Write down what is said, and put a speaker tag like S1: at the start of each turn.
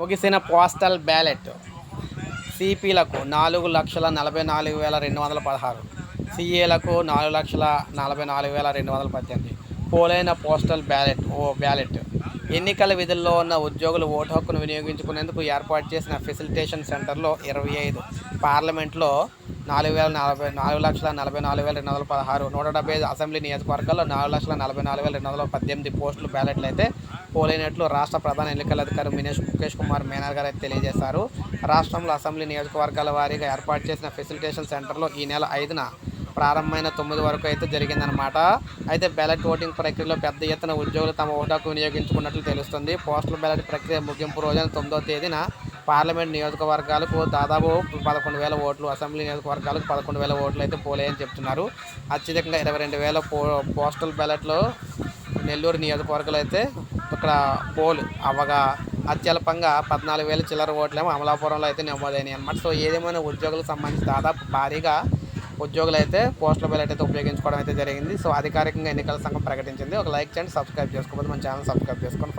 S1: ముగిసిన postal ballot సిపిలకు నాలుగు లక్షల నలభై నాలుగు వేల రెండు వందల పదహారు సిఏలకు నాలుగు లక్షల నలభై నాలుగు వేల రెండు వందల పద్దెనిమిది. పోలైన పోస్టల్ బ్యాలెట్ ఓ బ్యాలెట్. ఎన్నికల విధుల్లో ఉన్న ఉద్యోగులు ఓటు హక్కును వినియోగించుకునేందుకు ఏర్పాటు చేసిన ఫెసిలిటేషన్ సెంటర్లో ఇరవై ఐదు. పార్లమెంట్లో నాలుగు వేల నలభై నాలుగు లక్షల నలభై నాలుగు వేల రెండు వందల పదహారు. నూట డెబ్బై ఐదు అసెంబ్లీ నియోజకవర్గాల్లో నాలుగు లక్షల నలభై నాలుగు వేల రెండు వందల పద్దెనిమిది పోస్టులు బ్యాలెట్లు అయితే పోలైనట్లు రాష్ట్ర ప్రధాన ఎన్నికల అధికారి మినేష్ ముఖేష్ కుమార్ మేనర్ గారు అయితే తెలియజేశారు. రాష్ట్రంలో అసెంబ్లీ నియోజకవర్గాల వారీగా ఏర్పాటు చేసిన ఫెసిలిటేషన్ సెంటర్లో ఈ నెల ఐదున ప్రారంభమైన తొమ్మిది వరకు అయితే జరిగిందనమాట అయితే బ్యాలెట్ ఓటింగ్ ప్రక్రియలో పెద్ద ఎత్తున ఉద్యోగులు తమ ఓటాకు వినియోగించుకున్నట్లు తెలుస్తుంది. పోస్టల్ బ్యాలెట్ ప్రక్రియ ముగింపు రోజున తొమ్మిదో తేదీన పార్లమెంట్ నియోజకవర్గాలకు దాదాపు పదకొండు వేల ఓట్లు అసెంబ్లీ నియోజకవర్గాలకు పదకొండు వేల ఓట్లు అయితే పోలేయని చెప్తున్నారు. అత్యధికంగా ఇరవై రెండు వేల పో పోస్టల్ బ్యాలెట్లో నెల్లూరు నియోజకవర్గాలు అయితే ఇక్కడ పోల్ అవ్వగా అత్యల్పంగా పద్నాలుగు వేల చిల్లర ఓట్లేమో అమలాపురంలో అయితే నమోదైనాయి అనమాట సో ఏదేమైనా ఉద్యోగులకు సంబంధించి దాదాపు భారీగా ఉద్యోగులు అయితే పోస్టుల బ్యాలెట్ అయితే ఉపయోగించుకోవడం అయితే జరిగింది. సో అధికారికంగా ఎన్నికల సంఘం ప్రకటించింది. ఒక లైక్ చేయండి సబ్స్క్రైబ్ చేసుకోకపోతే మన ఛానల్ సబ్స్క్రైబ్ చేసుకొని